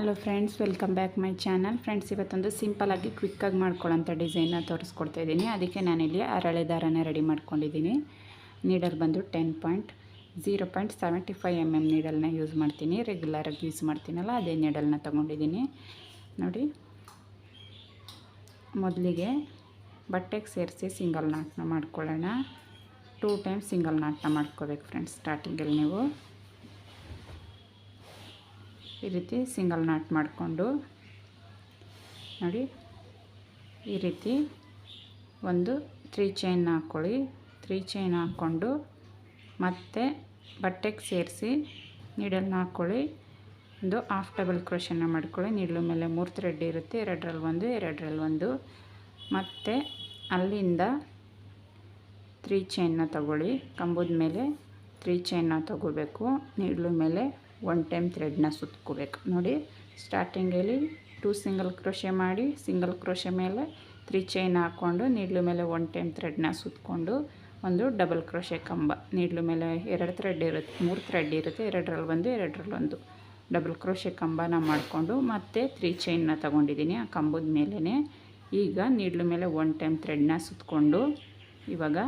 Hello friends welcome back my channel friends ಇವತ್ತೊಂದು ಸಿಂಪಲಾಗಿ ಕ್ವಿಕ್ಕಾಗಿ ಮಾಡ್ಕೊಳ್ಳೋಂಥ ಡಿಸೈನ್ನ ತೋರಿಸ್ಕೊಡ್ತಾ ಇದ್ದೀನಿ. ಅದಕ್ಕೆ ನಾನಿಲ್ಲಿ ಅರಳೆ ದಾರನ ರೆಡಿ ಮಾಡ್ಕೊಂಡಿದ್ದೀನಿ. ನೀಡಲ್ ಬಂದು ten point zero point seventy five M M ನೀಡಲ್ನ use ಮಾಡ್ತೀನಿ ರೆಗ್ಯುಲರಾಗಿ ಯೂಸ್ ಮಾಡ್ತೀನಲ್ಲ, ಅದೇ ನೀಡಲ್ನ ತೊಗೊಂಡಿದ್ದೀನಿ. ನೋಡಿ, ಮೊದಲಿಗೆ ಬಟ್ಟೆಗೆ ಸೇರಿಸಿ ಸಿಂಗಲ್ ನಾಟ್ನ ಮಾಡ್ಕೊಳ್ಳೋಣ. ಟೂ ಟೈಮ್ ಸಿಂಗಲ್ ನಾಟ್ನ ಮಾಡ್ಕೋಬೇಕು ಫ್ರೆಂಡ್ಸ್ ಸ್ಟಾರ್ಟಿಂಗಲ್ಲಿ ನೀವು. ಈ ರೀತಿ ಸಿಂಗಲ್ ನಾಟ್ ಮಾಡಿಕೊಂಡು ನೋಡಿ, ಈ ರೀತಿ ಒಂದು ತ್ರೀ ಚೈನ್ ಹಾಕ್ಕೊಳ್ಳಿ ತ್ರೀ ಚೈನ್ ಹಾಕ್ಕೊಂಡು ಮತ್ತೆ ಬಟ್ಟೆಗೆ ಸೇರಿಸಿ ನೀಡಲ್ನ ಹಾಕ್ಕೊಳ್ಳಿ ಒಂದು ಹಾಫ್ ಟೇಬಲ್ ಕ್ರೋಶನ್ನ ಮಾಡ್ಕೊಳ್ಳಿ. ನೀಡಲು ಮೇಲೆ ಮೂರು ಥ್ರೆಡ್ ಇರುತ್ತೆ. ಎರಡರಲ್ಲಿ ಒಂದು ಎರಡರಲ್ಲಿ ಒಂದು. ಮತ್ತು ಅಲ್ಲಿಂದ ತ್ರೀ ಚೈನ್ನ ತಗೊಳ್ಳಿ. ಕಂಬದ ಮೇಲೆ ತ್ರೀ ಚೈನ್ನ ತಗೋಬೇಕು. ನೀಡಲು ಮೇಲೆ ಒನ್ ಟೈಮ್ ಥ್ರೆಡ್ನ ಸುತ್ಕೋಬೇಕು. ನೋಡಿ ಸ್ಟಾರ್ಟಿಂಗಲ್ಲಿ ಟೂ ಸಿಂಗಲ್ ಕ್ರೋಶೆ ಮಾಡಿ ಸಿಂಗಲ್ ಕ್ರೋಶೆ ಮೇಲೆ ತ್ರೀ ಚೈನ್ ಹಾಕ್ಕೊಂಡು ನೀಡ್ಲು ಮೇಲೆ ಒನ್ ಟೈಮ್ ಥ್ರೆಡ್ನ ಸುತ್ಕೊಂಡು, ಒಂದು ಡಬಲ್ ಕ್ರೋಶೆ ಕಂಬ. ನೀಡ್ಲು ಮೇಲೆ ಎರಡು ಥ್ರೆಡ್ ಇರುತ್ತೆ, ಮೂರು ಥ್ರೆಡ್ ಇರುತ್ತೆ, ಎರಡರಲ್ಲಿ ಒಂದು ಎರಡರಲ್ಲಿ ಒಂದು. ಡಬಲ್ ಕ್ರೋಶೆ ಕಂಬನ ಮಾಡಿಕೊಂಡು ಮತ್ತೆ ತ್ರೀ ಚೈನ್ನ ತಗೊಂಡಿದ್ದೀನಿ ಆ ಕಂಬದ ಮೇಲೇ ಈಗ ನೀಡ್ಲು ಮೇಲೆ ಒನ್ ಟೈಮ್ ಥ್ರೆಡ್ನ ಸುತ್ಕೊಂಡು, ಇವಾಗ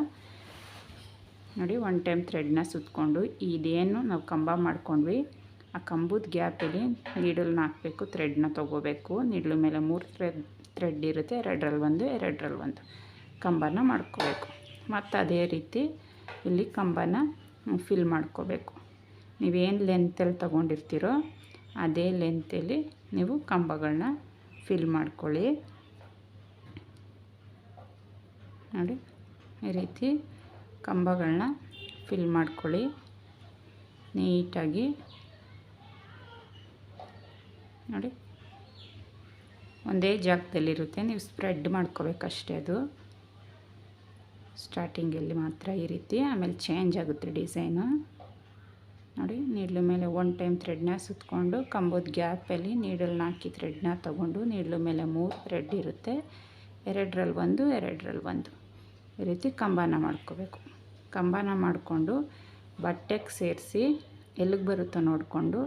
ನೋಡಿ ಒನ್ ಟೈಮ್ ಥ್ರೆಡ್ನ ಸುತ್ಕೊಂಡು, ಇದೇನು ನಾವು ಕಂಬ ಮಾಡ್ಕೊಂಡ್ವಿ. ಆ ಕಂಬದ ಗ್ಯಾಪಲ್ಲಿ ನೀಡಲ್ನ ಹಾಕಬೇಕು ಥ್ರೆಡ್ನ ತೊಗೋಬೇಕು. ನೀಡ್ಲು ಮೇಲೆ ಮೂರು ಥ್ರೆಡ್ ಥ್ರೆಡ್ ಇರುತ್ತೆ ಎರಡರಲ್ಲಿ ಒಂದು ಎರಡರಲ್ಲಿ ಒಂದು. ಕಂಬನ ಮಾಡ್ಕೋಬೇಕು. ಮತ್ತು ಅದೇ ರೀತಿ ಇಲ್ಲಿ ಕಂಬನ ಫಿಲ್ ಮಾಡ್ಕೋಬೇಕು. ನೀವೇನು ಲೆಂತಲ್ಲಿ ತೊಗೊಂಡಿರ್ತೀರೋ ಅದೇ ಲೆಂತಲ್ಲಿ ನೀವು ಕಂಬಗಳನ್ನ ಫಿಲ್ ಮಾಡ್ಕೊಳ್ಳಿ. ನೋಡಿ, ಈ ರೀತಿ ಕಂಬಗಳನ್ನ ಫಿಲ್ ಮಾಡ್ಕೊಳ್ಳಿ. ನೀಟಾಗಿ ನೋಡಿ. ಒಂದೇ ಜಾಗದಲ್ಲಿರುತ್ತೆ. ನೀವು ಸ್ಪ್ರೆಡ್ ಮಾಡ್ಕೋಬೇಕಷ್ಟೇ ಅದು. ಸ್ಟಾರ್ಟಿಂಗಲ್ಲಿ ಮಾತ್ರ ಈ ರೀತಿ, ಆಮೇಲೆ ಚೇಂಜ್ ಆಗುತ್ತೆ ಡಿಸೈನು ನೋಡಿ, ನೀಡ್ಲು ಮೇಲೆ ಒನ್ ಟೈಮ್ ಥ್ರೆಡ್ನ ಸುತ್ತಕೊಂಡು ಕಂಬದ ಗ್ಯಾಪಲ್ಲಿ ನೀಡಲ್ನ ಹಾಕಿ ಥ್ರೆಡ್ನ ತೊಗೊಂಡು, ನೀಡ್ಲು ಮೇಲೆ ಮೂರು ಥ್ರೆಡ್ ಇರುತ್ತೆ. ಎರಡರಲ್ಲಿ ಒಂದು ಎರಡರಲ್ಲಿ ಒಂದು. ಈ ರೀತಿ ಕಂಬನ ಮಾಡ್ಕೋಬೇಕು. ಕಂಬನ ಮಾಡಿಕೊಂಡು, ಬಟ್ಟೆಗೆ ಸೇರಿಸಿ, ಎಲ್ಲಿಗೆ ಬರುತ್ತೋ ನೋಡಿಕೊಂಡು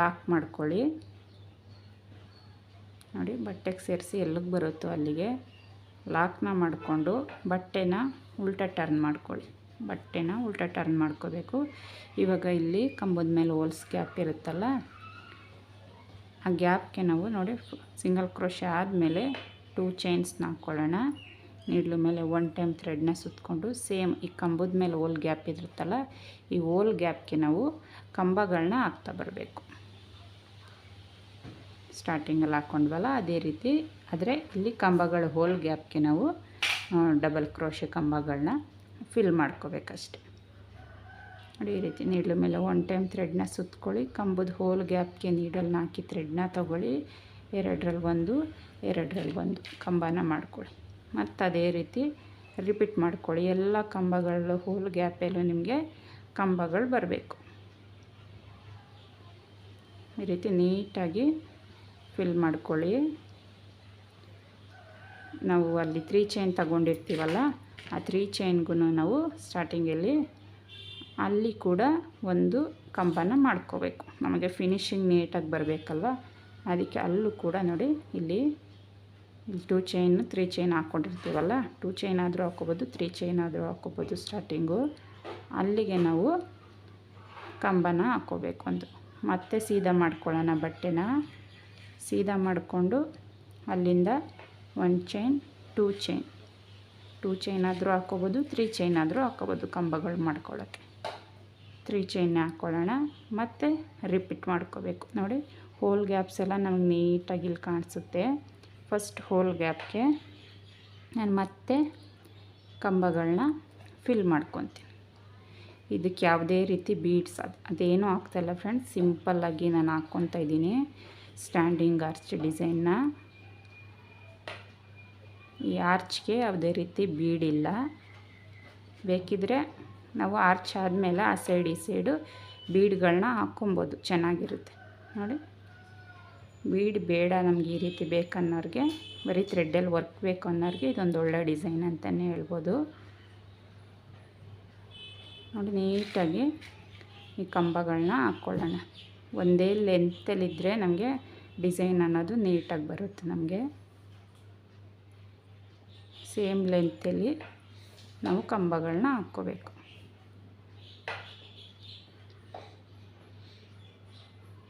ಲಾಕ್ ಮಾಡ್ಕೊಳ್ಳಿ. ನೋಡಿ, ಬಟ್ಟೆಗೆ ಸೇರಿಸಿ ಎಲ್ಲಿಗೆ ಬರುತ್ತೋ ಅಲ್ಲಿಗೆ ಲಾಕ್ನ ಮಾಡಿಕೊಂಡು ಬಟ್ಟೆನ ಉಲ್ಟ ಟರ್ನ್ ಮಾಡ್ಕೊಳ್ಳಿ. ಬಟ್ಟೆನ ಉಲ್ಟ ಟರ್ನ್ ಮಾಡ್ಕೋಬೇಕು. ಇವಾಗ ಇಲ್ಲಿ ಕಂಬದ ಮೇಲೆ ಹೋಲ್ಸ್ ಗ್ಯಾಪ್ ಇರುತ್ತಲ್ಲ, ಆ ಗ್ಯಾಪ್ಗೆ ನಾವು ನೋಡಿ, ಸಿಂಗಲ್ ಕ್ರೋಶ ಆದಮೇಲೆ ಟೂ ಚೈನ್ಸ್ನ ಹಾಕ್ಕೊಳ್ಳೋಣ. ನೀಡ್ಲು ಮೇಲೆ ಒನ್ ಟೈಮ್ ಥ್ರೆಡ್ನ ಸುತ್ತಕೊಂಡು ಸೇಮ್ ಈ ಕಂಬದ ಮೇಲೆ ಹೋಲ್ ಗ್ಯಾಪ್ ಇರುತ್ತಲ್ಲ, ಈ ಹೋಲ್ ಗ್ಯಾಪ್ಗೆ ನಾವು ಕಂಬಗಳನ್ನ ಹಾಕ್ತಾ ಬರಬೇಕು. ಸ್ಟಾರ್ಟಿಂಗಲ್ಲಿ ಹಾಕ್ಕೊಂಡ್ವಲ್ಲ ಅದೇ ರೀತಿ. ಆದರೆ ಇಲ್ಲಿ ಕಂಬಗಳ ಹೋಲ್ ಗ್ಯಾಪ್ಗೆ ನಾವು ಡಬಲ್ ಕ್ರೋಶೆ ಕಂಬಗಳನ್ನ ಫಿಲ್ ಮಾಡ್ಕೋಬೇಕಷ್ಟೆ. ನೋಡಿ ಈ ರೀತಿ ನೀಡ್ಲ ಮೇಲೆ ಒನ್ ಟೈಮ್ ಥ್ರೆಡ್ನ ಸುತ್ಕೊಳ್ಳಿ. ಕಂಬದ ಹೋಲ್ ಗ್ಯಾಪ್ಗೆ ನೀಡಲ್ನ ಹಾಕಿ ಥ್ರೆಡ್ನ ತೊಗೊಳ್ಳಿ. ಎರಡರಲ್ಲಿ ಒಂದು ಎರಡರಲ್ಲಿ ಒಂದು ಕಂಬನ ಮಾಡ್ಕೊಳ್ಳಿ. ಮತ್ತು ಅದೇ ರೀತಿ ರಿಪೀಟ್ ಮಾಡ್ಕೊಳ್ಳಿ. ಎಲ್ಲ ಕಂಬಗಳು ಹೋಲ್ ಗ್ಯಾಪಲ್ಲೂ ನಿಮಗೆ ಕಂಬಗಳು ಬರಬೇಕು. ಈ ರೀತಿ ನೀಟಾಗಿ ಫಿಲ್ ಮಾಡ್ಕೊಳ್ಳಿ. ನಾವು ಅಲ್ಲಿ ತ್ರೀ ಚೈನ್ ತಗೊಂಡಿರ್ತೀವಲ್ಲ, ಆ ತ್ರೀ ಚೈನ್ಗೂ ನಾವು ಸ್ಟಾರ್ಟಿಂಗಲ್ಲಿ ಅಲ್ಲಿ ಕೂಡ ಒಂದು ಕಂಬನ ಮಾಡ್ಕೋಬೇಕು. ನಮಗೆ ಫಿನಿಶಿಂಗ್ ನೀಟಾಗಿ ಬರಬೇಕಲ್ವ? ಅದಕ್ಕೆ ಅಲ್ಲೂ ಕೂಡ ನೋಡಿ ಇಲ್ಲಿ ಇಲ್ಲಿ ಟೂ ಚೈನ್ ತ್ರೀ ಚೈನ್ ಹಾಕ್ಕೊಂಡಿರ್ತೀವಲ್ಲ ಟೂ ಚೈನ್ ಆದರೂ ಹಾಕ್ಕೋಬೋದು ತ್ರೀ ಚೈನ್ ಆದರೂ ಹಾಕ್ಕೋಬೋದು ಸ್ಟಾರ್ಟಿಂಗು ಅಲ್ಲಿಗೆ ನಾವು ಕಂಬನ ಹಾಕ್ಕೋಬೇಕು ಒಂದು ಮತ್ತೆ ಸೀದಾ ಮಾಡ್ಕೊಳ್ಳೋಣ ಬಟ್ಟೆನ. ಸೀದಾ ಮಾಡಿಕೊಂಡು ಅಲ್ಲಿಂದ one chain two chain two chain ಆದರೂ ಹಾಕ್ಕೋಬೋದು ತ್ರೀ ಚೈನ್ ಆದರೂ ಹಾಕ್ಕೋಬೋದು ಕಂಬಗಳು ಮಾಡ್ಕೊಳ್ಳೋಕ್ಕೆ ತ್ರೀ ಚೈನ್ ಹಾಕ್ಕೊಳ್ಳೋಣ, ಮತ್ತು ರಿಪೀಟ್ ಮಾಡ್ಕೋಬೇಕು. ನೋಡಿ ಹೋಲ್ ಗ್ಯಾಪ್ಸ್ ಎಲ್ಲ ನಮಗೆ ನೀಟಾಗಿ ಇಲ್ಲಿ ಕಾಣಿಸುತ್ತೆ. ಫಸ್ಟ್ ಹೋಲ್ ಗ್ಯಾಪ್ಗೆ ನಾನು ಮತ್ತೆ ಕಂಬಗಳನ್ನ ಫಿಲ್ ಮಾಡ್ಕೊತೀನಿ. ಇದಕ್ಕೆ ಯಾವುದೇ ರೀತಿ ಬೀಡ್ಸ್ ಅದು, ಅದೇನೂ ಆಗ್ತಾಯಿಲ್ಲ ಫ್ರೆಂಡ್ಸ್ ಸಿಂಪಲ್ಲಾಗಿ ನಾನು ಹಾಕ್ಕೊತಾ ಇದ್ದೀನಿ. ಸ್ಟ್ಯಾಂಡಿಂಗ್ ಆರ್ಚ್ ಡಿಸೈನ್ನ ಈ ಆರ್ಚ್ಗೆ ಯಾವುದೇ ರೀತಿ ಬೀಡಿಲ್ಲ ಬೇಕಿದ್ರೆ ನಾವು ಆರ್ಚ್ ಆದಮೇಲೆ ಆ ಸೈಡ್ ಈ ಸೈಡು ಬೀಡ್ಗಳನ್ನ ಹಾಕ್ಕೊಬೋದು. ಚೆನ್ನಾಗಿರುತ್ತೆ. ನೋಡಿ. ಬೀಡ್ ಬೇಡ ನಮ್ಗೆ ಈ ರೀತಿ ಬೇಕನ್ನೋರಿಗೆ, ಬರೀ ಥ್ರೆಡ್ಡಲ್ಲಿ ವರ್ಕ್ ಬೇಕು ಅನ್ನೋರಿಗೆ ಇದೊಂದು ಒಳ್ಳೆ ಡಿಸೈನ್ ಅಂತಲೇ ಹೇಳ್ಬೋದು. ನೋಡಿ, ನೀಟಾಗಿ ಈ ಕಂಬಗಳನ್ನ ಹಾಕ್ಕೊಳ್ಳೋಣ. ಒಂದೇ ಲೆಂತಲ್ಲಿದ್ದರೆ ನಮಗೆ ಡಿಸೈನ್ ಅನ್ನೋದು ನೀಟಾಗಿ ಬರುತ್ತೆ ನಮಗೆ. ಸೇಮ್ ಲೆಂತಲ್ಲಿ ನಾವು ಕಂಬಗಳನ್ನ ಹಾಕ್ಕೋಬೇಕು.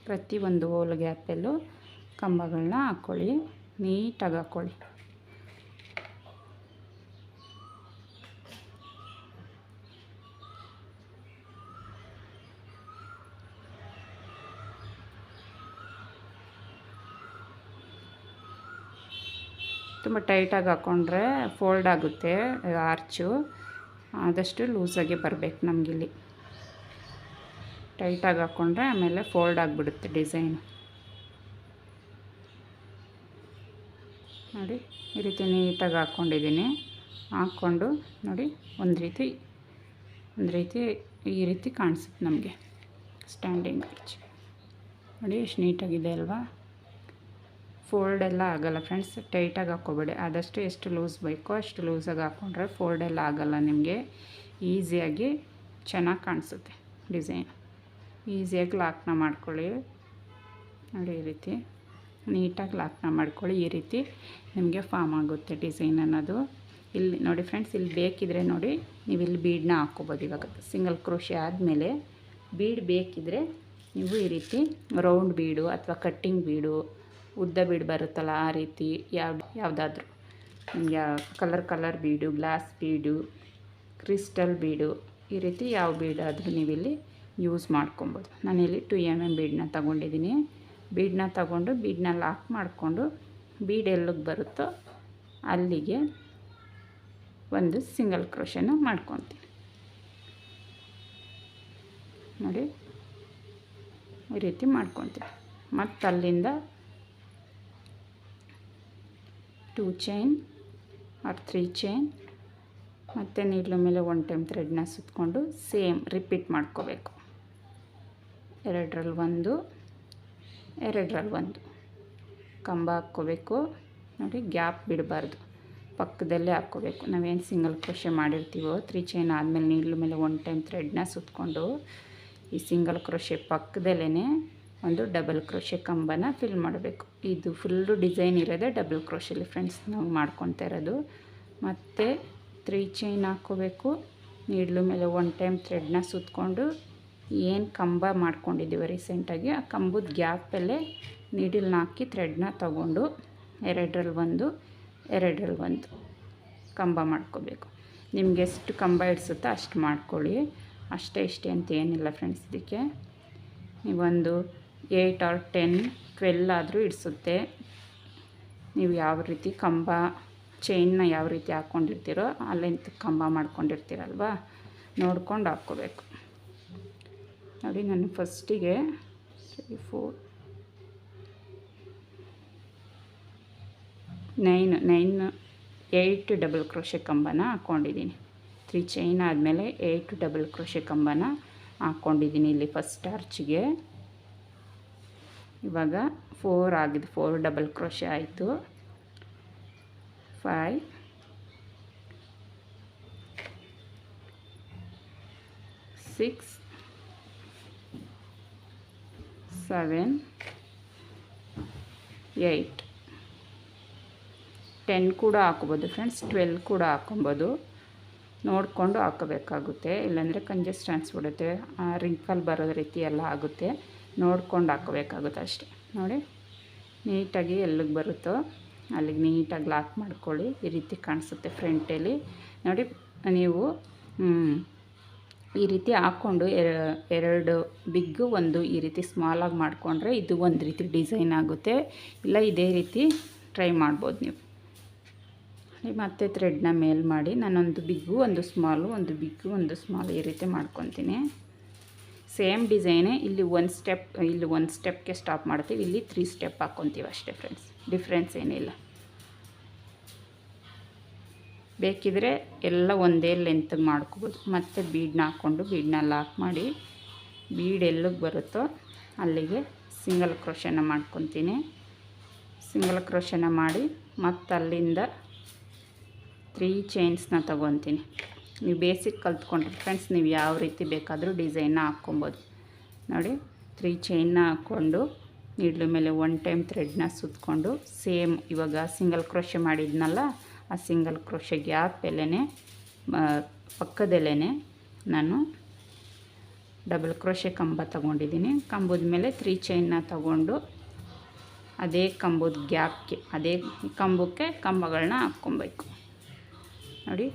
ಪ್ರತಿಯೊಂದು ಹೋಲ್ ಗ್ಯಾಪಲ್ಲೂ ಕಂಬಗಳನ್ನ ಹಾಕ್ಕೊಳ್ಳಿ ನೀಟಾಗಿ ಹಾಕ್ಕೊಳ್ಳಿ. ತುಂಬ ಟೈಟಾಗಿ ಹಾಕ್ಕೊಂಡ್ರೆ ಫೋಲ್ಡ್ ಆಗುತ್ತೆ, ಆರ್ಚು. ಆದಷ್ಟು ಲೂಸಾಗಿ ಬರಬೇಕು ನಮಗಿಲ್ಲಿ. ಟೈಟಾಗಿ ಹಾಕ್ಕೊಂಡ್ರೆ ಆಮೇಲೆ ಫೋಲ್ಡ್ ಆಗಿಬಿಡುತ್ತೆ ಡಿಸೈನ್. ನೋಡಿ, ಈ ರೀತಿ ನೀಟಾಗಿ ಹಾಕ್ಕೊಂಡಿದ್ದೀನಿ ಹಾಕ್ಕೊಂಡು ನೋಡಿ, ಒಂದು ರೀತಿ ಒಂದು ರೀತಿ ಈ ರೀತಿ ಕಾಣಿಸುತ್ತೆ ನಮಗೆ. ಸ್ಟ್ಯಾಂಡಿಂಗ್ ನೋಡಿ, ಎಷ್ಟು ನೀಟಾಗಿದೆ ಅಲ್ವಾ? ಫೋಲ್ಡ್ ಎಲ್ಲ ಆಗೋಲ್ಲ ಫ್ರೆಂಡ್ಸ್ ಟೈಟಾಗಿ ಹಾಕ್ಕೋಬೇಡಿ. ಆದಷ್ಟು ಎಷ್ಟು ಲೂಸ್ ಬೇಕೋ ಅಷ್ಟು ಲೂಸಾಗಿ ಹಾಕ್ಕೊಂಡ್ರೆ ಫೋಲ್ಡ್ ಎಲ್ಲ ಆಗೋಲ್ಲ ನಿಮಗೆ. ಈಸಿಯಾಗಿ ಚೆನ್ನಾಗಿ ಕಾಣಿಸುತ್ತೆ ಡಿಸೈನ್ ಈಸಿಯಾಗಿ ಲಾಕ್ನ ಮಾಡ್ಕೊಳ್ಳಿ. ನೋಡಿ ಈ ರೀತಿ. ನೀಟಾಗಿ ಲಾಕ್ನ ಮಾಡ್ಕೊಳ್ಳಿ. ಈ ರೀತಿ ನಿಮಗೆ ಫಾರ್ಮ್ ಆಗುತ್ತೆ ಡಿಸೈನ್ ಅನ್ನೋದು. ಇಲ್ಲಿ ನೋಡಿ ಫ್ರೆಂಡ್ಸ್ ಇಲ್ಲಿ ಬೇಕಿದ್ರೆ ನೋಡಿ ನೀವು ಇಲ್ಲಿ ಬೀಡನ್ನ ಹಾಕ್ಕೋಬೋದು ಇವಾಗ. ಸಿಂಗಲ್ ಕ್ರೋಶಿ ಆದಮೇಲೆ ಬೀಡ್ ಬೇಕಿದ್ರೆ ನೀವು ಈ ರೀತಿ ರೌಂಡ್ ಬೀಡು ಅಥವಾ ಕಟ್ಟಿಂಗ್ ಬೀಡು ಉದ್ದ ಬೀಡು ಬರುತ್ತಲ್ಲ ಆ ರೀತಿ ಯಾವ ಯಾವುದಾದ್ರೂ. Colour colour bead glass bead crystal bead, ಈ ರೀತಿ ಯಾವ ಬೀಡಾದರೂ ನೀವಿಲ್ಲಿ ಯೂಸ್ ಮಾಡ್ಕೊಬೋದು. ನಾನಿಲ್ಲಿ ಟು ಎಂ ಎಂ ಬೀಡನ್ನ ತಗೊಂಡಿದ್ದೀನಿ ಬೀಡನ್ನ ತಗೊಂಡು ಬೀಡನ್ನ ಲಾಕ್ ಮಾಡಿಕೊಂಡು ಬೀಡ್ ಎಲ್ಲಿಗೆ ಬರುತ್ತೋ ಅಲ್ಲಿಗೆ ಒಂದು ಸಿಂಗಲ್ ಕ್ರೋಶನ ಮಾಡ್ಕೊತೀನಿ. ನೋಡಿ, ಈ ರೀತಿ ಮಾಡ್ಕೊತೀನಿ. ಮತ್ತು ಅಲ್ಲಿಂದ two chain or three chain ಮತ್ತು ನೀಡ್ಲ ಮೇಲೆ ಒನ್ ಟೈಮ್ ಥ್ರೆಡ್ನ ಸುತ್ತಕೊಂಡು ಸೇಮ್ ರಿಪೀಟ್ ಮಾಡ್ಕೋಬೇಕು. ಎರಡರಲ್ಲಿ ಒಂದು ಎರಡರಲ್ಲಿ ಒಂದು. ಕಂಬ ಹಾಕ್ಕೋಬೇಕು. ನೋಡಿ, ಗ್ಯಾಪ್ ಬಿಡಬಾರ್ದು. ಪಕ್ಕದಲ್ಲೇ ಹಾಕ್ಕೋಬೇಕು. ನಾವೇನು ಸಿಂಗಲ್ ಕ್ರೋಶೆ ಮಾಡಿರ್ತೀವೋ, ತ್ರೀ ಚೈನ್ ಆದಮೇಲೆ ನೀಡ್ಲು ಮೇಲೆ ಒನ್ ಟೈಮ್ ಥ್ರೆಡ್ನ ಸುತ್ತಕೊಂಡು ಈ ಸಿಂಗಲ್ ಕ್ರೋಶೆ ಪಕ್ಕದಲ್ಲೇ ಒಂದು ಡಬಲ್ ಕ್ರೋಶೆ ಕಂಬನ ಫಿಲ್ ಮಾಡಬೇಕು. ಇದು ಫುಲ್ಲು ಡಿಸೈನ್ ಇರೋದೇ ಡಬಲ್ ಕ್ರೋಶಲ್ಲಿ ಫ್ರೆಂಡ್ಸ್ ನಾವು ಮಾಡ್ಕೊತಾ ಇರೋದು. ಮತ್ತು ತ್ರೀ ಚೈನ್ ಹಾಕ್ಕೋಬೇಕು. ನೀಡ್ಲು ಮೇಲೆ ಒನ್ ಟೈಮ್ ಥ್ರೆಡ್ನ ಸುತ್ತಕೊಂಡು ಏನು ಕಂಬ ಮಾಡ್ಕೊಂಡಿದ್ದೀವಿ ರೀಸೆಂಟಾಗಿ ಆ ಕಂಬದ ಗ್ಯಾಪಲ್ಲೇ ನೀಡಲ್ನ ಹಾಕಿ ಥ್ರೆಡ್ನ ತಗೊಂಡು ಎರಡರಲ್ಲಿ ಒಂದು ಎರಡರಲ್ಲಿ ಒಂದು ಕಂಬ ಮಾಡ್ಕೋಬೇಕು. ನಿಮ್ಗೆ ಎಷ್ಟು ಕಂಬ ಇಡ್ಸುತ್ತೋ ಅಷ್ಟು ಮಾಡ್ಕೊಳ್ಳಿ. ಅಷ್ಟೇ ಇಷ್ಟೇ ಅಂತ ಏನಿಲ್ಲ ಫ್ರೆಂಡ್ಸ್ ಇದಕ್ಕೆ. ನೀವೊಂದು ಏಯ್ಟ್ ಆರ್ ಟೆನ್ ಟ್ವೆಲ್ ಆದರೂ ಇಡಿಸುತ್ತೆ. ನೀವು ಯಾವ ರೀತಿ ಕಂಬ ಚೈನ್ನ ಯಾವ ರೀತಿ ಹಾಕ್ಕೊಂಡಿರ್ತೀರೋ ಅಲ್ಲಿಂದ ಕಂಬ ಮಾಡ್ಕೊಂಡಿರ್ತೀರಲ್ವ? ನೋಡ್ಕೊಂಡು ಹಾಕ್ಕೋಬೇಕು. ನೋಡಿ, ನಾನು ಫಸ್ಟಿಗೆ three four nine nine eight double crochet ಕಂಬನ ಹಾಕ್ಕೊಂಡಿದ್ದೀನಿ ತ್ರೀ ಚೈನ್ ಆದಮೇಲೆ ಏಯ್ಟ್ ಡಬಲ್ ಕ್ರೋಶೆ ಕಂಬನ ಹಾಕ್ಕೊಂಡಿದ್ದೀನಿ ಇಲ್ಲಿ ಫಸ್ಟ್ ಆರ್ಚಿಗೆ ಇವಾಗ ಫೋರ್ ಆಗಿದೆ. ಫೋರ್ ಡಬಲ್ ಕ್ರೋಶೆ ಆಯಿತು. Five six seven eight ten ಕೂಡ ಹಾಕೋಬೋದು ಫ್ರೆಂಡ್ಸ್ ಟ್ವೆಲ್ ಕೂಡ ಹಾಕೊಬೋದು ನೋಡಿಕೊಂಡು ಹಾಕಬೇಕಾಗುತ್ತೆ. ಇಲ್ಲಾಂದರೆ ಕಂಜೆಸ್ಟ್ ಅನಿಸ್ಬಿಡುತ್ತೆ ರಿಂಕಲ್ ಬರೋ ರೀತಿ ಎಲ್ಲ ಆಗುತ್ತೆ. ನೋಡ್ಕೊಂಡು ಹಾಕೋಬೇಕಾಗುತ್ತೆ ಅಷ್ಟೇ. ನೋಡಿ, ನೀಟಾಗಿ ಎಲ್ಲಿಗೆ ಬರುತ್ತೋ ಅಲ್ಲಿಗೆ ನೀಟಾಗಿ ಲಾಕ್ ಮಾಡ್ಕೊಳ್ಳಿ. ಈ ರೀತಿ ಕಾಣಿಸುತ್ತೆ ಫ್ರಂಟಲ್ಲಿ. ನೋಡಿ, ನೀವು ಈ ರೀತಿ ಹಾಕ್ಕೊಂಡು ಎರಡು ಬಿಗ್ಗು, ಒಂದು ಈ ರೀತಿ ಸ್ಮಾಲಾಗಿ ಮಾಡಿಕೊಂಡ್ರೆ ಇದು ಒಂದು ರೀತಿ ಡಿಸೈನ್ ಆಗುತ್ತೆ. ಇಲ್ಲ, ಇದೇ ರೀತಿ ಟ್ರೈ ಮಾಡ್ಬೋದು ನೀವು. ಮತ್ತೆ ಥ್ರೆಡ್ನ ಮೇಲ್ ಮಾಡಿ ನಾನೊಂದು ಬಿಗ್ಗು, ಒಂದು ಸ್ಮಾಲು ಒಂದು ಬಿಗ್ಗು, ಒಂದು ಸ್ಮಾಲ್ ಈ ರೀತಿ ಮಾಡ್ಕೊತೀನಿ. ಸೇಮ್ ಡಿಸೈನೇ, ಇಲ್ಲಿ ಒಂದು ಸ್ಟೆಪ್, ಇಲ್ಲಿ ಒಂದು ಸ್ಟೆಪ್ಗೆ ಸ್ಟಾಪ್ ಮಾಡ್ತೀವಿ, ಇಲ್ಲಿ ತ್ರೀ ಸ್ಟೆಪ್ ಹಾಕ್ಕೊತೀವಿ ಅಷ್ಟೇ ಫ್ರೆಂಡ್ಸ್, ಡಿಫ್ರೆನ್ಸ್ ಏನಿಲ್ಲ. ಬೇಕಿದ್ರೆ ಎಲ್ಲ ಒಂದೇ ಲೆಂತ್ಗೆ ಮಾಡ್ಕೋಬೋದು, ಮತ್ತು ಬೀಡ್ನ ಹಾಕ್ಕೊಂಡು ಬೀಡ್ನ ಲಾಕ್ ಮಾಡಿ, ಬೀಡ್ ಎಲ್ಲಿಗೆ ಬರುತ್ತೋ ಅಲ್ಲಿಗೆ ಸಿಂಗಲ್ ಕ್ರೋಶನ ಮಾಡ್ಕೊತೀನಿ. ಸಿಂಗಲ್ ಕ್ರೋಶನ ಮಾಡಿ ಮತ್ತು ಅಲ್ಲಿಂದ ತ್ರೀ ಚೈನ್ಸ್ನ ತೊಗೊತೀನಿ. ನೀವು ಬೇಸಿಕ್ ಕಲ್ತ್ಕೊಂಡ್ರೆ ಫ್ರೆಂಡ್ಸ್ ನೀವು ಯಾವ ರೀತಿ ಬೇಕಾದರೂ ಡಿಸೈನ್ನ ಹಾಕ್ಕೊಬೋದು. ನೋಡಿ, ತ್ರೀ ಚೈನ್ನ ಹಾಕ್ಕೊಂಡು ನೀಡ್ಲು ಮೇಲೆ ಒನ್ ಟೈಮ್ ಥ್ರೆಡ್ನ ಸುತ್ತಕೊಂಡು ಸೇಮ್ ಇವಾಗ ಸಿಂಗಲ್ ಕ್ರೋಶೆ ಮಾಡಿದ್ನಲ್ಲ, ಆ ಸಿಂಗಲ್ ಕ್ರೋಶೆ ಗ್ಯಾಪ್ ಎಲೆನೇ ಪಕ್ಕದೆಲೆನೇ ನಾನು ಡಬಲ್ ಕ್ರೋಶೆ ಕಂಬ ತಗೊಂಡಿದ್ದೀನಿ. ಕಂಬದ ಮೇಲೆ ತ್ರೀ ಚೈನ್ನ ತಗೊಂಡು ಅದೇ ಕಂಬದ ಗ್ಯಾಪ್ಗೆ, ಅದೇ ಕಂಬಕ್ಕೆ ಕಂಬಗಳನ್ನ ಹಾಕ್ಕೊಬೇಕು. ನೋಡಿ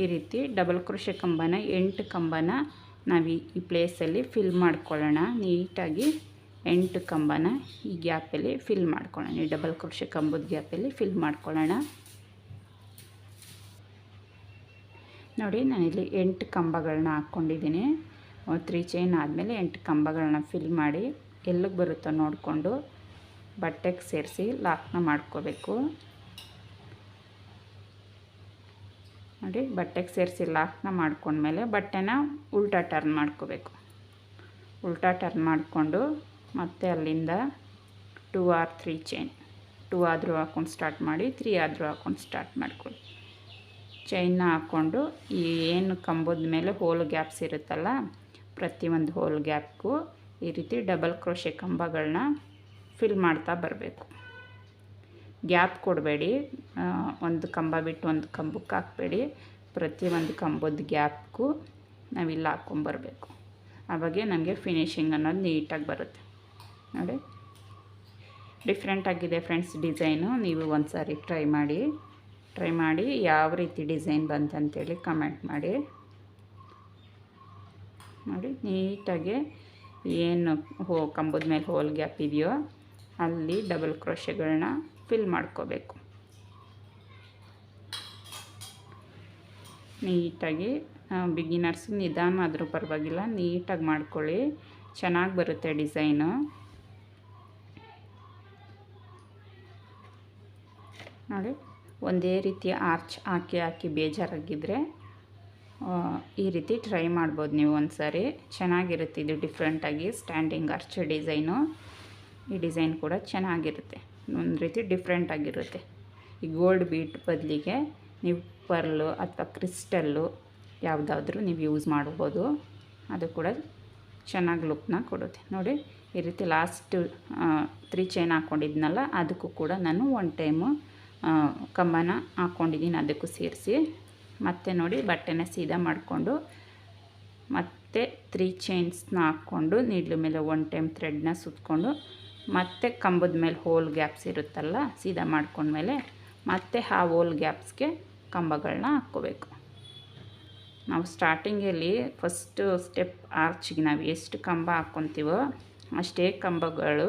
ಈ ರೀತಿ ಡಬಲ್ ಕ್ರೋಶೆ ಕಂಬನ, ಎಂಟು ಕಂಬನ ನಾವು ಈ ಪ್ಲೇಸಲ್ಲಿ ಫಿಲ್ ಮಾಡ್ಕೊಳ್ಳೋಣ. ನೀಟಾಗಿ ಎಂಟು ಕಂಬನ ಈ ಗ್ಯಾಪಲ್ಲಿ ಫಿಲ್ ಮಾಡ್ಕೊಳ್ಳೋಣ. ಈ ಡಬಲ್ ಕ್ರೋಶೆ ಕಂಬದ ಗ್ಯಾಪಲ್ಲಿ ಫಿಲ್ ಮಾಡ್ಕೊಳ್ಳೋಣ. ನೋಡಿ, ನಾನಿಲ್ಲಿ ಎಂಟು ಕಂಬಗಳನ್ನ ಹಾಕ್ಕೊಂಡಿದ್ದೀನಿ. ತ್ರೀ ಚೈನ್ ಆದಮೇಲೆ ಎಂಟು ಕಂಬಗಳನ್ನ ಫಿಲ್ ಮಾಡಿ ಎಲ್ಲಿಗೆ ಬರುತ್ತೋ ನೋಡಿಕೊಂಡು ಬಟ್ಟೆಗೆ ಸೇರಿಸಿ ಲಾಕ್ನ ಮಾಡ್ಕೋಬೇಕು. ನೋಡಿ, ಬಟ್ಟೆಗೆ ಸೇರಿಸಿ ಲಾಕ್ನ ಮಾಡ್ಕೊಂಡ್ಮೇಲೆ ಬಟ್ಟೆನ ಉಲ್ಟಾ ಟರ್ನ್ ಮಾಡ್ಕೋಬೇಕು. ಉಲ್ಟಾ ಟರ್ನ್ ಮಾಡಿಕೊಂಡು ಮತ್ತೆ ಅಲ್ಲಿಂದ two or three chain two ಆದರೂ ಹಾಕ್ಕೊಂಡು ಸ್ಟಾರ್ಟ್ ಮಾಡಿ ತ್ರೀ ಆದರೂ ಹಾಕ್ಕೊಂಡು ಸ್ಟಾರ್ಟ್ ಮಾಡ್ಕೊಳ್ಳಿ. ಚೈನ್ನ ಹಾಕ್ಕೊಂಡು ಈ ಏನು ಕಂಬದ ಮೇಲೆ ಹೋಲ್ ಗ್ಯಾಪ್ಸ್ ಇರುತ್ತಲ್ಲ, ಪ್ರತಿಯೊಂದು ಹೋಲ್ ಗ್ಯಾಪ್ಗೂ ಈ ರೀತಿ ಡಬಲ್ ಕ್ರೋಶೆ ಕಂಬಗಳನ್ನ ಫಿಲ್ ಮಾಡ್ತಾ ಬರಬೇಕು. ಗ್ಯಾಪ್ ಕೊಡಬೇಡಿ. ಒಂದು ಕಂಬ ಬಿಟ್ಟು ಒಂದು ಕಂಬಕ್ಕೆ ಹಾಕಬೇಡಿ. ಪ್ರತಿಯೊಂದು ಕಂಬದ ಗ್ಯಾಪ್ಗೂ ನಾವಿಲ್ಲಿ ಹಾಕ್ಕೊಂಬರ್ಬೇಕು. ಆವಾಗೆ ನಮಗೆ ಫಿನಿಶಿಂಗ್ ಅನ್ನೋದು ನೀಟಾಗಿ ಬರುತ್ತೆ. ನೋಡಿ. ಡಿಫ್ರೆಂಟಾಗಿದೆ ಫ್ರೆಂಡ್ಸ್ ಡಿಸೈನು. ನೀವು ಒಂದು ಸಾರಿ ಟ್ರೈ ಮಾಡಿ. ಟ್ರೈ ಮಾಡಿ ಯಾವ ರೀತಿ ಡಿಸೈನ್ ಬಂತಂತೇಳಿ ಕಮೆಂಟ್ ಮಾಡಿ. ನೋಡಿ, ನೀಟಾಗಿ ಏನು ಹೋ, ಕಂಬದ ಮೇಲೆ ಹೋಲ್ ಗ್ಯಾಪ್ ಇದೆಯೋ ಅಲ್ಲಿ ಡಬಲ್ ಕ್ರೋಶೆಗಳನ್ನ ಫಿಲ್ ಮಾಡ್ಕೋಬೇಕು. ನೀಟಾಗಿ ಬಿಗಿನರ್ಸ್ ನಿಧಾನ ಆದರೂ ಪರವಾಗಿಲ್ಲ, ನೀಟಾಗಿ ಮಾಡ್ಕೊಳ್ಳಿ. ಚೆನ್ನಾಗಿ ಬರುತ್ತೆ ಡಿಸೈನು. ನೋಡಿ, ಒಂದೇ ರೀತಿಯ ಆರ್ಚ್ ಹಾಕಿ ಹಾಕಿ ಬೇಜಾರಾಗಿದ್ದರೆ ಈ ರೀತಿ ಟ್ರೈ ಮಾಡ್ಬೋದು ನೀವು ಒಂದು ಸಾರಿ ಚೆನ್ನಾಗಿರುತ್ತೆ ಇದು ಡಿಫ್ರೆಂಟಾಗಿ ಸ್ಟ್ಯಾಂಡಿಂಗ್ ಆರ್ಚ್ ಡಿಸೈನು ಈ ಡಿಸೈನ್ ಕೂಡ ಚೆನ್ನಾಗಿರುತ್ತೆ. ಒಂದು ರೀತಿ ಡಿಫ್ರೆಂಟ್ ಆಗಿರುತ್ತೆ. ಈ ಗೋಲ್ಡ್ ಬೀಟ್ ಬದಲಿಗೆ ನೀವು ಪರ್ಲು ಅಥವಾ ಕ್ರಿಸ್ಟಲ್ಲು ಯಾವುದಾದ್ರೂ ನೀವು ಯೂಸ್ ಮಾಡ್ಬೋದು. ಅದು ಕೂಡ ಚೆನ್ನಾಗಿ ಲುಕ್ನ ಕೊಡುತ್ತೆ. ನೋಡಿ, ಈ ರೀತಿ ಲಾಸ್ಟ್ ತ್ರೀ ಚೈನ್ ಹಾಕ್ಕೊಂಡಿದ್ನಲ್ಲ ಅದಕ್ಕೂ ಕೂಡ ನಾನು ಒನ್ ಟೈಮು ಕಂಬನ ಹಾಕ್ಕೊಂಡಿದ್ದೀನಿ ಅದಕ್ಕೂ ಸೇರಿಸಿ. ಮತ್ತೆ ನೋಡಿ, ಬಟ್ಟೆನ ಸೀದಾ ಮಾಡಿಕೊಂಡು ಮತ್ತೆ ತ್ರೀ ಚೈನ್ಸ್ನ ಹಾಕ್ಕೊಂಡು ನೀಡ್ಲು ಮೇಲೆ ಒನ್ ಟೈಮ್ ಥ್ರೆಡ್ನ ಸುತ್ತಕೊಂಡು ಮತ್ತೆ ಕಂಬದ ಮೇಲೆ ಹೋಲ್ ಗ್ಯಾಪ್ಸ್ ಇರುತ್ತಲ್ಲ, ಸೀದಾ ಮಾಡ್ಕೊಂಡ್ಮೇಲೆ ಮತ್ತೆ ಆ ಹೋಲ್ ಗ್ಯಾಪ್ಸ್ಗೆ ಕಂಬಗಳನ್ನ ಹಾಕ್ಕೋಬೇಕು. ನಾವು ಸ್ಟಾರ್ಟಿಂಗಲ್ಲಿ ಫಸ್ಟು ಸ್ಟೆಪ್ ಆರ್ಚಿಗೆ ನಾವು ಎಷ್ಟು ಕಂಬ ಹಾಕ್ಕೊತೀವೋ ಅಷ್ಟೇ ಕಂಬಗಳು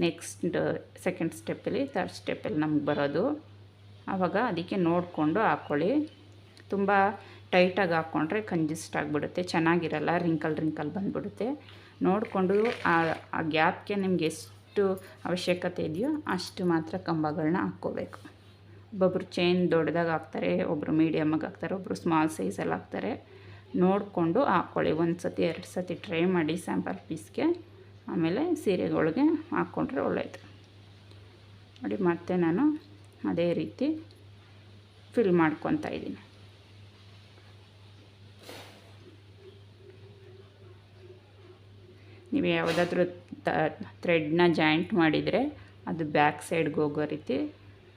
ನೆಕ್ಸ್ಟ್ ಸೆಕೆಂಡ್ ಸ್ಟೆಪ್ಪಲ್ಲಿ, ಥರ್ಡ್ ಸ್ಟೆಪ್ಪಲ್ಲಿ ನಮ್ಗೆ ಬರೋದು. ಆವಾಗ ಅದಕ್ಕೆ ನೋಡಿಕೊಂಡು ಹಾಕ್ಕೊಳ್ಳಿ. ತುಂಬ ಟೈಟಾಗಿ ಹಾಕ್ಕೊಂಡ್ರೆ ಕಂಜಿಸ್ಟ್ ಆಗಿಬಿಡುತ್ತೆ, ಚೆನ್ನಾಗಿರಲ್ಲ, ರಿಂಕಲ್ ರಿಂಕಲ್ ಬಂದುಬಿಡುತ್ತೆ. ನೋಡಿಕೊಂಡು ಆ ಗ್ಯಾಪ್ಗೆ ನಿಮ್ಗೆ ಎಷ್ಟು ಅವಶ್ಯಕತೆ ಇದೆಯೋ ಅಷ್ಟು ಮಾತ್ರ ಕಂಬಗಳನ್ನ ಹಾಕ್ಕೋಬೇಕು. ಒಬ್ಬೊಬ್ರು ಚೈನ್ ದೊಡ್ಡದಾಗಿ ಹಾಕ್ತಾರೆ ಒಬ್ಬರು ಮೀಡಿಯಮ್ಮಾಗಿ ಹಾಕ್ತಾರೆ ಒಬ್ಬರು ಸ್ಮಾಲ್ ಸೈಜಲ್ಲಿ ಹಾಕ್ತಾರೆ. ನೋಡಿಕೊಂಡು ಹಾಕ್ಕೊಳ್ಳಿ ಒಂದು ಸತಿ ಎರಡು ಸತಿ ಟ್ರೈ ಮಾಡಿ ಸ್ಯಾಂಪಲ್ ಪೀಸ್ಗೆ ಆಮೇಲೆ ಸೀರೆಗಳಿಗೆ ಹಾಕ್ಕೊಂಡ್ರೆ ಒಳ್ಳೆಯದು ನೋಡಿ, ಮತ್ತೆ ನಾನು ಅದೇ ರೀತಿ ಫಿಲ್ ಮಾಡ್ಕೊತಾ ಇದ್ದೀನಿ. ನೀವು ಯಾವುದಾದ್ರೂ ಥ್ರೆಡ್ನ ಜಾಯಿಂಟ್ ಮಾಡಿದರೆ ಅದು ಬ್ಯಾಕ್ ಸೈಡ್ಗೆ ಹೋಗೋ ರೀತಿ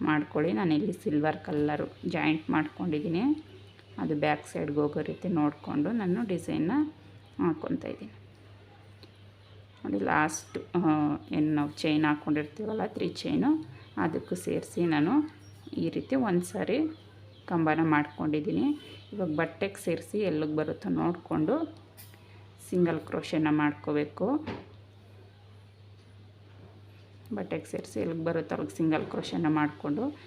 ಮಾಡ್ಕೊಳ್ಳಿ. ನಾನಿಲ್ಲಿ ಸಿಲ್ವರ್ ಕಲ್ಲರು ಜಾಯಿಂಟ್ ಮಾಡ್ಕೊಂಡಿದ್ದೀನಿ. ಅದು ಬ್ಯಾಕ್ ಸೈಡ್ಗೆ ಹೋಗೋ ರೀತಿ ನೋಡಿಕೊಂಡು ನಾನು ಡಿಸೈನ್ನ ಹಾಕ್ಕೊತಾ ಇದ್ದೀನಿ. ನೋಡಿ ಲಾಸ್ಟ್ ಏನು ನಾವು ಚೈನ್ ಹಾಕ್ಕೊಂಡಿರ್ತೀವಲ್ಲ ತ್ರೀ ಚೈನು ಅದಕ್ಕೂ ಸೇರಿಸಿ ನಾನು ಈ ರೀತಿ ಒಂದು ಸಾರಿ ಕಂಬನ ಮಾಡ್ಕೊಂಡಿದ್ದೀನಿ. ಇವಾಗ ಬಟ್ಟೆಗೆ ಸೇರಿಸಿ ಎಲ್ಲಿಗೆ ಬರುತ್ತೋ ನೋಡಿಕೊಂಡು ಸಿಂಗಲ್ ಕ್ರೋಶೆನ ಮಾಡ್ಕೋಬೇಕು. ಬಟ್ಟೆಗೆ ಸೇರಿಸಿ ಎಲ್ಲಿಗೆ ಬರುತ್ತೆ ಅಲ್ಲಿಗೆ ಸಿಂಗಲ್ ಕ್ರೋಶನ ಮಾಡಿಕೊಂಡು,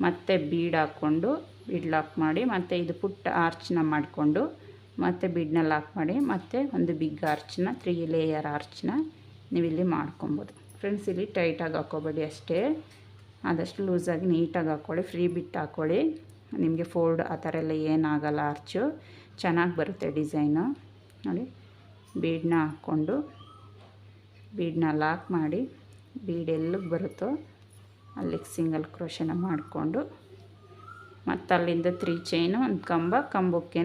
ಮತ್ತೆ ಬೀಡ್ ಹಾಕ್ಕೊಂಡು, ಬೀಡ್ ಲಾಕ್ ಮಾಡಿ, ಮತ್ತು ಇದು ಪುಟ್ಟ ಆರ್ಚನ್ನ ಮಾಡಿಕೊಂಡು, ಮತ್ತು ಬೀಡ್ನ ಲಾಕ್ ಮಾಡಿ, ಮತ್ತು ಒಂದು ಬಿಗ್ ಆರ್ಚ್ನ, ತ್ರೀ ಲೇಯರ್ ಆರ್ಚ್ನ ನೀವಿಲ್ಲಿ ಮಾಡ್ಕೊಬೋದು. ಫ್ರೆಂಡ್ಸ್, ಇಲ್ಲಿ ಟೈಟಾಗಿ ಹಾಕೋಬೇಡಿ ಅಷ್ಟೇ. ಆದಷ್ಟು ಲೂಸಾಗಿ ನೀಟಾಗಿ ಹಾಕ್ಕೊಳ್ಳಿ, ಫ್ರೀ ಬಿಟ್ಟು ಹಾಕ್ಕೊಳ್ಳಿ. ನಿಮಗೆ ಫೋಲ್ಡ್ ಆ ಥರ ಎಲ್ಲ ಏನಾಗಲ್ಲ ಆರ್ಚು. ಚೆನ್ನಾಗಿ ಬರುತ್ತೆ ಡಿಸೈನು. ನೋಡಿ ಬೀಡನ್ನ ಹಾಕ್ಕೊಂಡು ಬೀಡನ್ನ ಲಾಕ್ ಮಾಡಿ. ಬೀಡ್ ಬರುತ್ತೋ ಅಲ್ಲಿಗೆ ಸಿಂಗಲ್ ಕ್ರೋಶನ ಮಾಡಿಕೊಂಡು ಮತ್ತು ಅಲ್ಲಿಂದ ತ್ರೀ ಚೈನು ಒಂದು ಕಂಬ ಕಂಬಕ್ಕೆ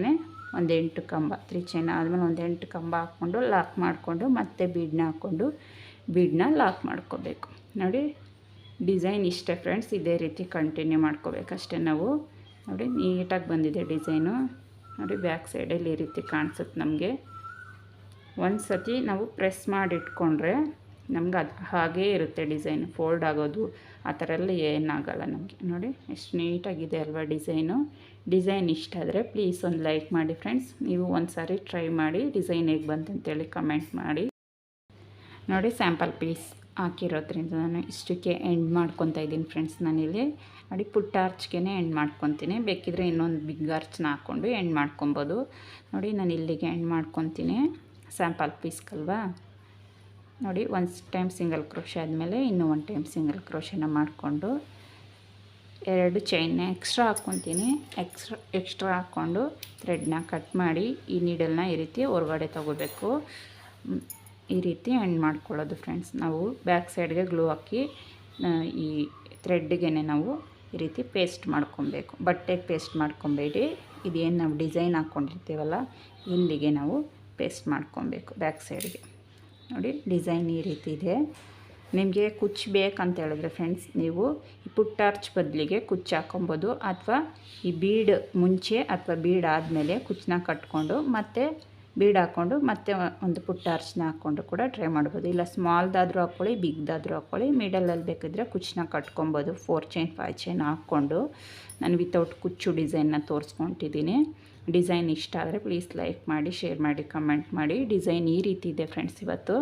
ಒಂದು ಎಂಟು ಕಂಬ. ತ್ರೀ ಚೈನ್ ಆದಮೇಲೆ ಒಂದು ಎಂಟು ಕಂಬ ಹಾಕ್ಕೊಂಡು ಲಾಕ್ ಮಾಡಿಕೊಂಡು ಮತ್ತೆ ಬೀಡನ್ನ ಹಾಕ್ಕೊಂಡು ಬೀಡನ್ನ ಲಾಕ್ ಮಾಡ್ಕೋಬೇಕು. ನೋಡಿ, ಡಿಸೈನ್ ಇಷ್ಟೇ ಫ್ರೆಂಡ್ಸ್, ಇದೇ ರೀತಿ ಕಂಟಿನ್ಯೂ ಮಾಡ್ಕೋಬೇಕಷ್ಟೇ ನಾವು. ನೋಡಿ, ನೀಟಾಗಿ ಬಂದಿದೆ ಡಿಸೈನು. ನೋಡಿ, ಬ್ಯಾಕ್ ಸೈಡಲ್ಲಿ ಈ ರೀತಿ ಕಾಣಿಸುತ್ತೆ ನಮಗೆ. ಒಂದು ಸತಿ ನಾವು ಪ್ರೆಸ್ ಮಾಡಿ ಇಟ್ಕೊಂಡ್ರೆ ನಮ್ಗೆ ಅದು ಹಾಗೇ ಇರುತ್ತೆ ಡಿಸೈನ್, ಫೋಲ್ಡ್ ಆಗೋದು, ಆ ಥರ ಎಲ್ಲ ಏನಾಗಲ್ಲ ನಮಗೆ. ನೋಡಿ, ಎಷ್ಟು ನೀಟಾಗಿದೆ ಅಲ್ವಾ ಡಿಸೈನು. ಡಿಸೈನ್ ಇಷ್ಟ ಆದರೆ ಪ್ಲೀಸ್ ಒಂದು ಲೈಕ್ ಮಾಡಿ ಫ್ರೆಂಡ್ಸ್. ನೀವು ಒಂದು ಸಾರಿ ಟ್ರೈ ಮಾಡಿ, ಡಿಸೈನ್ ಹೇಗೆ ಬಂತಂತೇಳಿ ಕಮೆಂಟ್ ಮಾಡಿ. ನೋಡಿ, ಸ್ಯಾಂಪಲ್ ಪೀಸ್ ಹಾಕಿರೋದ್ರಿಂದ ನಾನು ಇಷ್ಟಕ್ಕೆ ಎಂಡ್ ಮಾಡ್ಕೊತಾ ಇದ್ದೀನಿ ಫ್ರೆಂಡ್ಸ್ ನಾನಿಲ್ಲಿ ನೋಡಿ, ಪುಟ್ಟ ಆರ್ಚ್ಗೆ ಎಂಡ್ ಮಾಡ್ಕೊತೀನಿ. ಬೇಕಿದ್ರೆ ಇನ್ನೊಂದು ಬಿಗ್ ಆರ್ಚ್ನ ಹಾಕ್ಕೊಂಡು ಎಂಡ್ ಮಾಡ್ಕೊಬೋದು. ನೋಡಿ, ನಾನು ಇಲ್ಲಿಗೆ ಎಂಡ್ ಮಾಡ್ಕೊತೀನಿ. ಸ್ಯಾಂಪಲ್ ಪೀಸ್ಗಲ್ವಾ? ನೋಡಿ ಒಂದು ಟೈಮ್ ಸಿಂಗಲ್ ಕ್ರೋಶೆ ಆದಮೇಲೆ ಇನ್ನೂ ಒಂದು ಟೈಮ್ ಸಿಂಗಲ್ ಕ್ರೋಶೆನ ಮಾಡಿಕೊಂಡು ಎರಡು ಚೈನ್ನ ಎಕ್ಸ್ಟ್ರಾ ಹಾಕ್ಕೊತೀನಿ. ಎಕ್ಸ್ಟ್ರಾ ಎಕ್ಸ್ಟ್ರಾ ಹಾಕ್ಕೊಂಡು ಥ್ರೆಡ್ನ ಕಟ್ ಮಾಡಿ ಈ ನೀಡಲ್ನ ಈ ರೀತಿ ಹೊರಗಡೆ ತೊಗೋಬೇಕು. ಈ ರೀತಿ ಎಂಡ್ ಮಾಡ್ಕೊಳ್ಳೋದು ಫ್ರೆಂಡ್ಸ್ ನಾವು ಬ್ಯಾಕ್ ಸೈಡ್ಗೆ ಗ್ಲೂ ಹಾಕಿ ಈ ಥ್ರೆಡ್ಗೆ ನಾವು ಈ ರೀತಿ ಪೇಸ್ಟ್ ಮಾಡ್ಕೊಬೇಕು. ಬಟ್ಟೆಗೆ ಪೇಸ್ಟ್ ಮಾಡ್ಕೊಬೇಡಿ. ಇದೇನು ನಾವು ಡಿಸೈನ್ ಹಾಕ್ಕೊಂಡಿರ್ತೀವಲ್ಲ ಇಲ್ಲಿಗೆ ನಾವು ಪೇಸ್ಟ್ ಮಾಡ್ಕೊಬೇಕು ಬ್ಯಾಕ್ ಸೈಡ್ಗೆ ನೋಡಿ, ಡಿಸೈನ್ ಈ ರೀತಿ ಇದೆ. ನಿಮಗೆ ಕುಚ್ಚು ಬೇಕಂತ ಹೇಳಿದ್ರೆ ಫ್ರೆಂಡ್ಸ್ ನೀವು ಈ ಪುಟ್ಟಾರ್ಚ್ ಬದಲಿಗೆ ಕುಚ್ಚು ಹಾಕೊಬೋದು. ಅಥವಾ ಈ ಬೀಡ್ ಮುಂಚೆ ಅಥವಾ ಬೀಡ್ ಆದಮೇಲೆ ಕುಚ್ಚನ್ನ ಕಟ್ಕೊಂಡು ಮತ್ತೆ ಬೀಡ್ ಹಾಕ್ಕೊಂಡು ಮತ್ತೆ ಒಂದು ಪುಟ್ಟ ಅರ್ಶನ ಹಾಕ್ಕೊಂಡು ಕೂಡ ಟ್ರೈ ಮಾಡ್ಬೋದು. ಇಲ್ಲ, ಸ್ಮಾಲ್ದಾದರೂ ಹಾಕ್ಕೊಳ್ಳಿ ಬಿಗ್ದಾದರೂ ಹಾಕ್ಕೊಳ್ಳಿ ಮಿಡಲಲ್ಲಿ ಬೇಕಿದ್ರೆ ಕುಚ್ಚನ್ನ ಕಟ್ಕೊಬೋದು. ಫೋರ್ ಚೈನ್, ಫೈವ್ ಚೈನ್ ಹಾಕ್ಕೊಂಡು ನಾನು ವಿತೌಟ್ ಕುಚ್ಚು ಡಿಸೈನ್ನ ತೋರಿಸ್ಕೊತಿದ್ದೀನಿ. ಡಿಸೈನ್ ಇಷ್ಟ ಆದರೆ ಪ್ಲೀಸ್ ಲೈಕ್ ಮಾಡಿ, ಶೇರ್ ಮಾಡಿ, ಕಮೆಂಟ್ ಮಾಡಿ. ಡಿಸೈನ್ ಈ ರೀತಿ ಇದೆ ಫ್ರೆಂಡ್ಸ್ ಇವತ್ತು.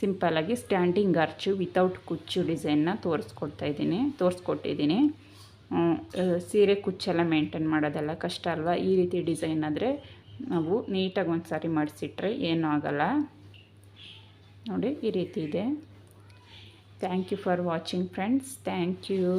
ಸಿಂಪಲ್ಲಾಗಿ ಸ್ಟ್ಯಾಂಡಿಂಗ್ ಅರ್ಚು ವಿತೌಟ್ ಕುಚ್ಚು ಡಿಸೈನ್ನ ತೋರಿಸ್ಕೊಡ್ತಾ ಇದ್ದೀನಿ, ತೋರಿಸ್ಕೊಟ್ಟಿದ್ದೀನಿ. ಸೀರೆ ಕುಚ್ಚೆಲ್ಲ ಮೇಂಟೈನ್ ಮಾಡೋದೆಲ್ಲ ಕಷ್ಟ ಅಲ್ವಾ? ಈ ರೀತಿ ಡಿಸೈನ್ ಆದರೆ ನಾವು ನೀಟಾಗಿ ಒಂದು ಸಾರಿ ಮಾಡಿಸಿಟ್ರೆ ಏನೂ ಆಗೋಲ್ಲ. ನೋಡಿ, ಈ ರೀತಿ ಇದೆ. Thank you for watching friends thank you